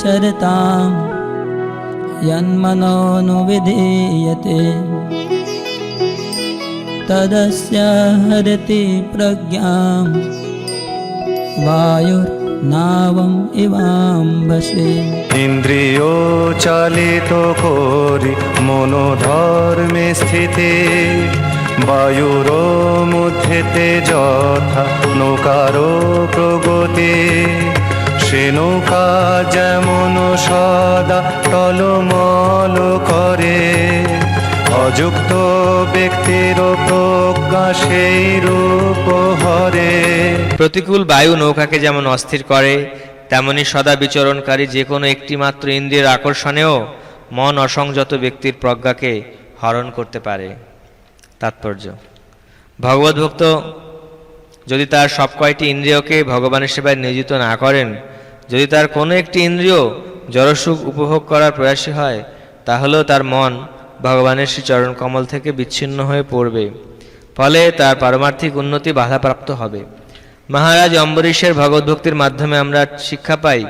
चरतां यन्मनोनुविधीयते तदस्य हरति प्रज्ञां वायुर्नावम् इवाम्बसे ইন্দ্রিয় চালিত করি মনোধর্মে স্থিতি বায়ুর মধ্যেতে যথা নৌকার প্রগতি নৌকা যেমন সদা টলমল করে, অযুক্ত ব্যক্তির প্রজ্ঞা সেই রূপ হরে। প্রতিকূল বায়ু নৌকাকে যেমন অস্থির করে, তেমনি সদা বিচরণকারী যে কোনো একটি মাত্র ইন্দ্রিয়ের আকর্ষণেও মন অসংযত ব্যক্তির প্রজ্ঞাকে হরণ করতে পারে। তাৎপর্য। ভগবদ্ভক্ত যদি তার সব কয়টি ইন্দ্রিয়কে ভগবানের সেবায় নিয়োজিত না করেন যদি তার কোনো একটি ইন্দ্রিয় জড়সুখ উপভোগ করার প্রয়াসী হয়, তাহলেও তার মন ভগবানের শ্রী চরণ কমল থেকে বিচ্ছিন্ন হয়ে পড়বে। ফলে তার পারমার্থিক উন্নতি বাধাপ্রাপ্ত হবে। মহারাজ অম্বরীশের ভগবদ্ভক্তির মাধ্যমে আমরা শিক্ষা পাই,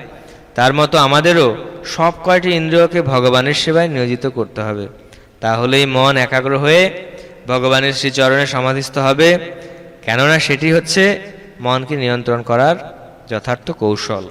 তার মতো আমাদেরও সব কয়টি ইন্দ্রিয়কে ভগবানের সেবায় নিয়োজিত করতে হবে। তাহলেই মন একাগ্র হয়ে ভগবানের শ্রীচরণে সমাধিস্থ হবে, কেননা সেটি হচ্ছে মনকে নিয়ন্ত্রণ করার যথার্থ কৌশল।